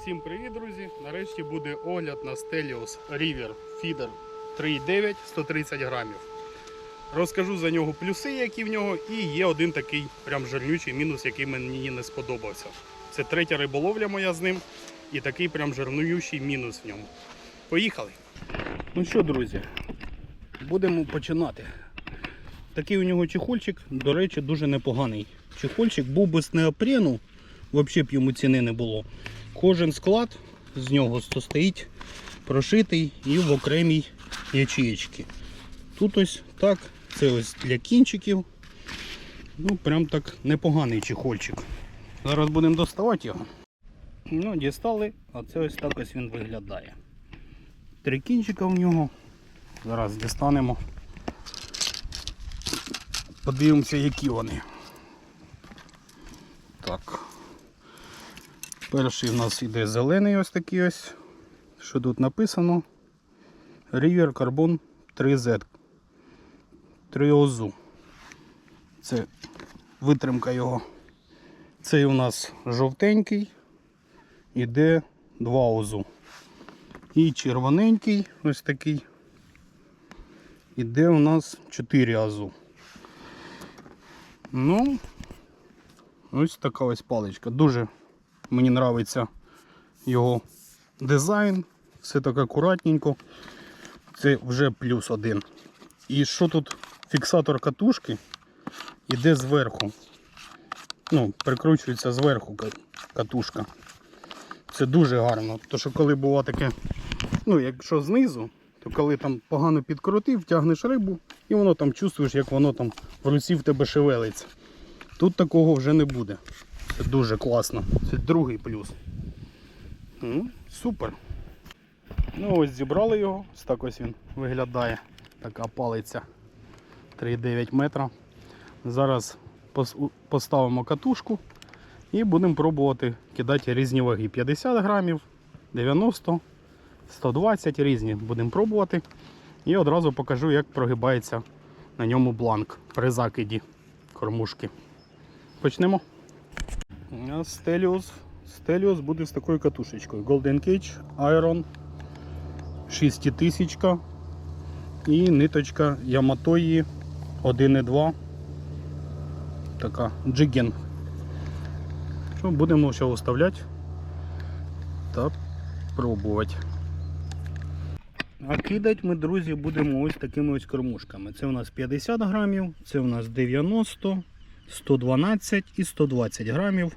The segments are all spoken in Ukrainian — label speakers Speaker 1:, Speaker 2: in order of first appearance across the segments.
Speaker 1: Всім привіт, друзі! Нарешті буде огляд на Stelios River Feeder 3,9 130 грамів. Розкажу за нього плюси, які в нього, і є один такий прям жирнючий мінус, який мені не сподобався. Це третя риболовля моя з ним, і такий прям жирнючий мінус в ньому. Поїхали! Ну що, друзі, будемо починати. Такий у нього чехольчик, до речі, дуже непоганий. Чехольчик був без неопрену, взагалі б йому ціни не було. Кожен склад з нього стоїть прошитий і в окремій ячеєчці. Тут ось так, це ось для кінчиків. Ну, прям так непоганий чехольчик. Зараз будемо доставати його. Ну, дістали, а це ось так ось він виглядає. Три кінчика в нього. Зараз дістанемо. Подивимося, які вони. Так. Перший у нас іде зелений ось такий ось. Що тут написано? River Carbon 3Z. 3 озу. Це витримка його. Цей у нас жовтенький. Іде 2 озу. І червоненький ось такий. Іде у нас 4 азу. Ну, ось така ось паличка. Дуже мені подобається його дизайн. Все так акуратненько. Це вже плюс один. І що тут фіксатор катушки іде зверху. Ну, прикручується зверху катушка. Це дуже гарно. Тому що коли буває таке, ну, якщо знизу, то коли там погано підкрутив, тягнеш рибу і воно там чувствуєш, як воно там в руці в тебе шевелиться. Тут такого вже не буде. Це дуже класно. Це другий плюс. Ну, супер. Ну ось зібрали його, ось так ось він виглядає. Така палиця 3,9 метра. Зараз поставимо катушку і будемо пробувати кидати різні ваги. 50 грамів, 90, 120 різні будемо пробувати. І одразу покажу, як прогибається на ньому бланк при закиді кормушки. Почнемо. Стеліус. Стеліус буде з такою катушечкою. Golden Cage, Iron, 6000 і ниточка Яматої 1,2. Така джиген. Що будемо ще вставляти та пробувати. А кидати ми, друзі, будемо ось такими ось кормушками. Це у нас 50 грамів, це у нас 90, 112 і 120 грамів.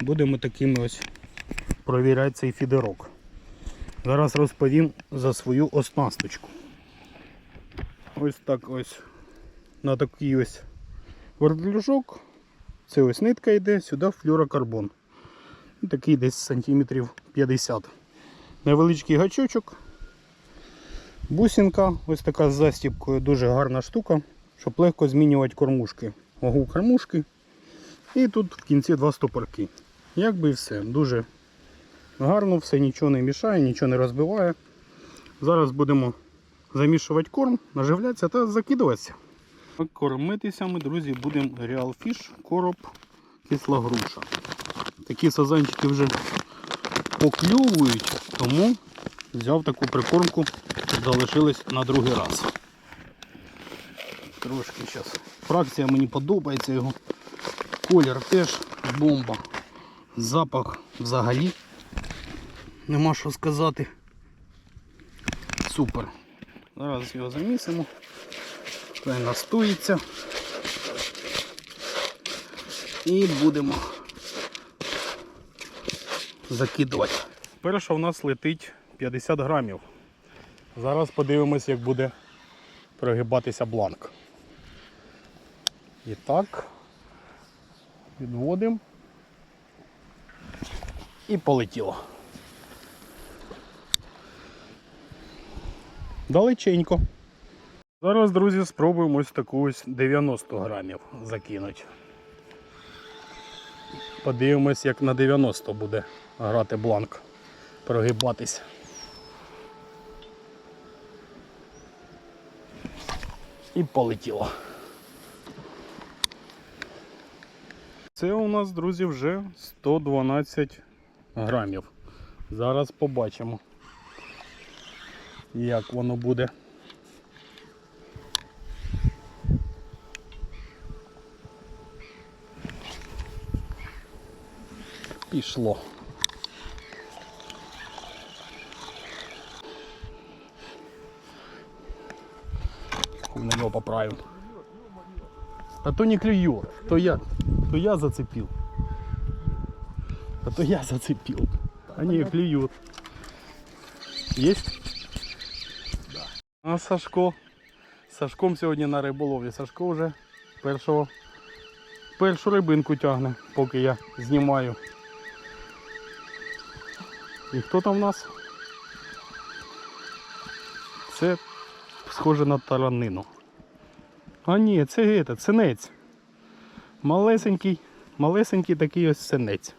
Speaker 1: Будемо такими ось провіряти цей фідерок. Зараз розповім за свою оснасточку. Ось так ось на такий ось вертлюжок. Це ось нитка йде, сюди флюрокарбон. Такий десь сантиметрів 50. Невеличкий гачочок. Бусинка, ось така з застіпкою, дуже гарна штука, щоб легко змінювати кормушки. Вагу кормушки. І тут в кінці два стопорки. Як би і все. Дуже гарно, все нічого не мішає, нічого не розбиває. Зараз будемо замішувати корм, наживлятися та закидуватися. Кормитися ми, друзі, будемо Real Fish, короб, кисла груша. Такі сазанчики вже покльовують, тому взяв таку прикормку, залишились на другий раз. Трошки зараз. Фракція мені подобається його. Колір теж бомба. Запах взагалі. Нема що сказати. Супер. Зараз його замісимо. Хай настоїться. І будемо закидувати. Перша у нас летить 50 грамів. Зараз подивимось, як буде прогибатися бланк. І так, відводимо. І полетіло. Далеченько. Зараз, друзі, спробуємо ось таку ось 90 грамів закинути. Подивимось, як на 90 буде грати бланк, прогибатись. І полетіло. Це у нас, друзі, вже 112 грамів. Зараз побачимо, як воно буде. Пішло. На нього поправим. А то не клює, то я, то я зацепил. А то я зацепил. Они клюют. Есть? Да. А Сашко. З Сашком сьогодні на риболовлі. Сашко вже першого, першу рибинку тягне, поки я знімаю. І хто там в нас? Це схоже на таранину. А ні, це гета, синець. Малесенький, малесенький такий ось синець.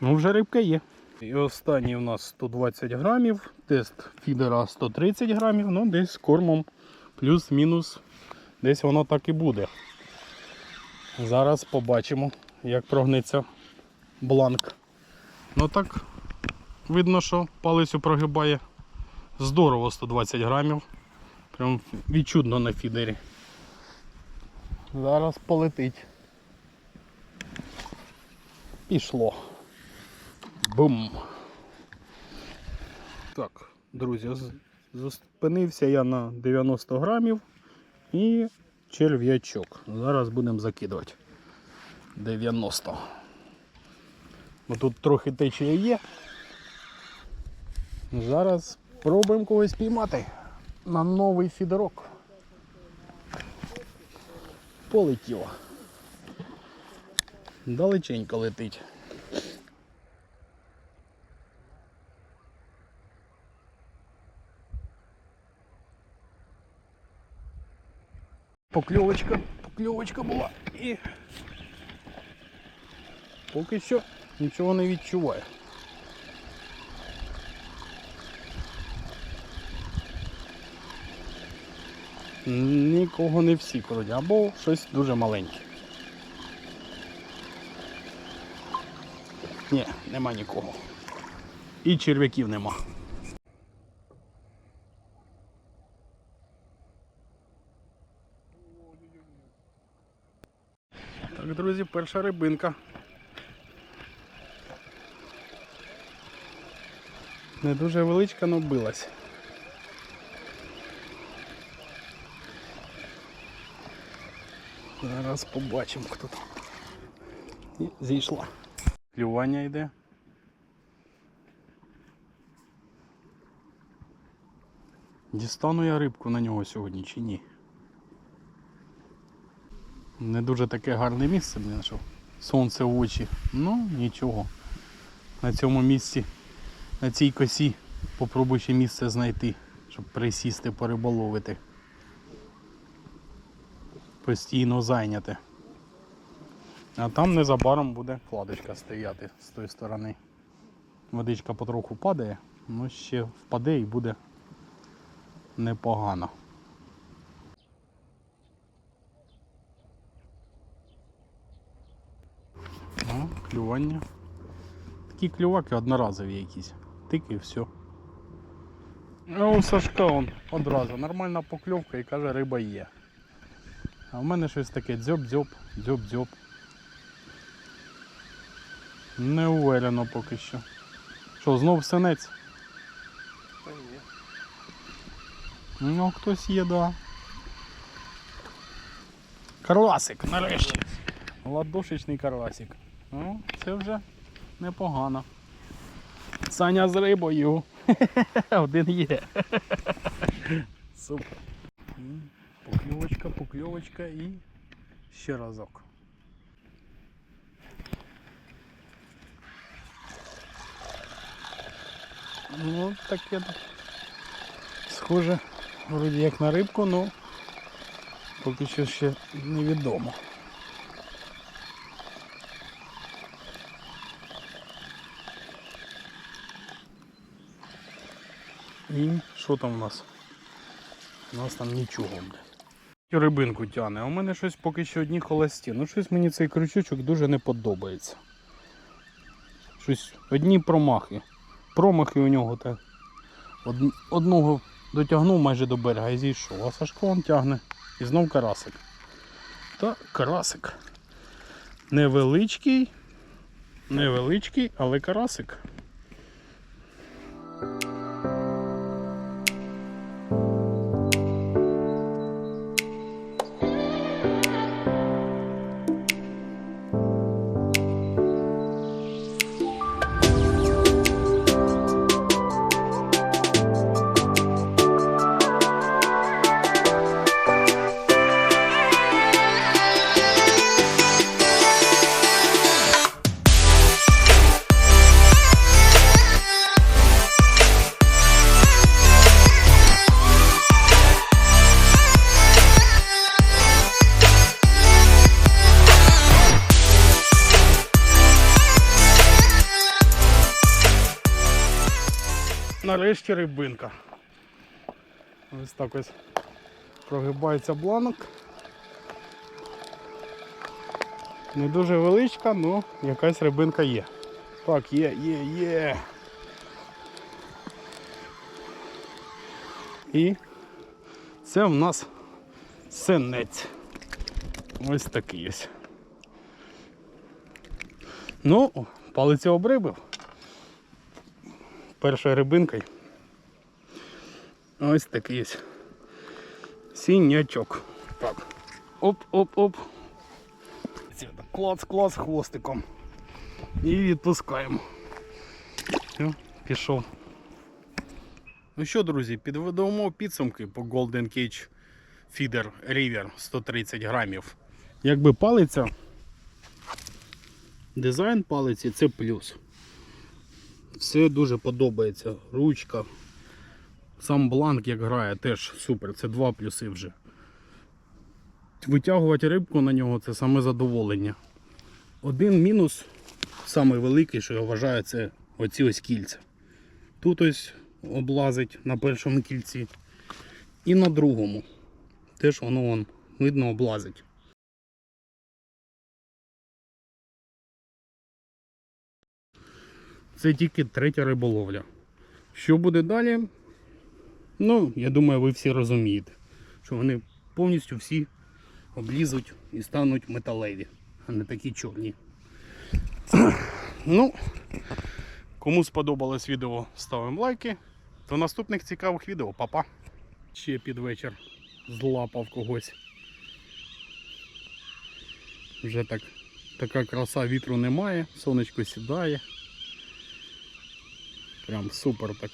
Speaker 1: Ну, вже рибка є. І останній у нас 120 грамів, тест фідера 130 грамів, ну десь з кормом плюс-мінус. Десь воно так і буде. Зараз побачимо, як прогнеться бланк. Ну так, видно, що палицю прогибає здорово 120 грамів. Прям відчутно на фідері. Зараз полетить. Пішло. Бум. Так, друзі, зупинився я на 90 грамів і черв'ячок. Зараз будемо закидувати. 90. Бо тут трохи течія є. Зараз пробуємо когось піймати на новий фідерок. Полетіло. Далеченько летить. Покльовочка, покльовочка була і поки що нічого не відчуваю. Нікого не всі вроді, або щось дуже маленьке. Ні, нема нікого. І черв'яків нема. Так, друзі, перша рибинка. Не дуже величка, але билась. Зараз побачимо, хто там. І зійшла. Клювання йде. Дістану я рибку на нього сьогодні чи ні. Не дуже таке гарне місце, блін, що сонце в очі. Ну, нічого. На цьому місці, на цій косі попробую ще місце знайти, щоб присісти, пориболовити. Постійно зайняте. А там незабаром буде кладочка стояти з тої сторони. Водичка потроху падає, ну ще впаде і буде непогано. О, клювання. Такі клюваки одноразові якісь. Тик і все. А у Сашка он одразу нормальна покльовка і каже, риба є. А в мене щось таке дзьоб-дзьоб, дзьоб-дзьоб. Не уверено поки що. Що, знов синець?
Speaker 2: Та є.
Speaker 1: Ну, хтось є, да. Карласик, нарешті. Ладошечний карласик. Ну, це вже непогано. Саня з рибою. Один є. Супер. Покльовочка, покльовочка і ще разок. Ну, таке схоже, вроді як на рибку, але поки що ще невідомо. І що там у нас? У нас там нічого. блядь. Рибинку тяне, у мене щось поки що одні холості. Ну щось мені цей крючочок дуже не подобається. Щось одні промахи. Промахи у нього. так. од- одного дотягнув майже до берега і зійшов, а Сашко он тягне. І знов карасик. Та карасик. Невеличкий, невеличкий, але карасик. Нарешті рибинка. Ось так ось прогибається бланок. Не дуже величка, але якась рибинка є. Так, є, є, є. І це в нас синець. Ось такий ось. Ну, палець обрибив першою рибинкою. Ось такий ось сінячок. Так. Оп-оп-оп. Клац, клац хвостиком. І відпускаємо. Все, пішов. Ну що, друзі, підведемо підсумки по Golden Cage Feeder River 130 грамів. Якби палиця, дизайн палиці це плюс. Все дуже подобається. Ручка. Сам бланк як грає теж супер. Це два плюси вже. Витягувати рибку на нього це саме задоволення. Один мінус, самий великий, що я вважаю, це оці ось кільця. Тут ось облазить на першому кільці. І на другому. Теж воно вон, видно облазить. Це тільки третя риболовля. Що буде далі? Ну, я думаю, ви всі розумієте, що вони повністю всі облізуть і стануть металеві, а не такі чорні. Ну, кому сподобалось відео, ставимо лайки. До наступних цікавих відео, Па-па. Ще під вечір злапав когось. Вже так, така краса вітру немає, сонечко сідає. Прям супер так.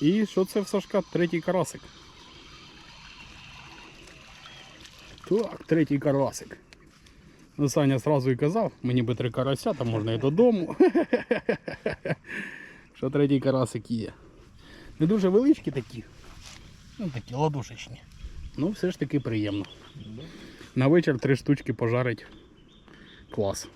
Speaker 1: І що це в Сашка? Третій карасик. Так, третій карасик. Ну, Саня сразу і казав, мені би три карася, там можна і додому. Що третій карасик є. Не дуже величкі такі. Ну такі ладошечні. Ну все ж таки приємно. На вечір три штучки пожарить. Клас.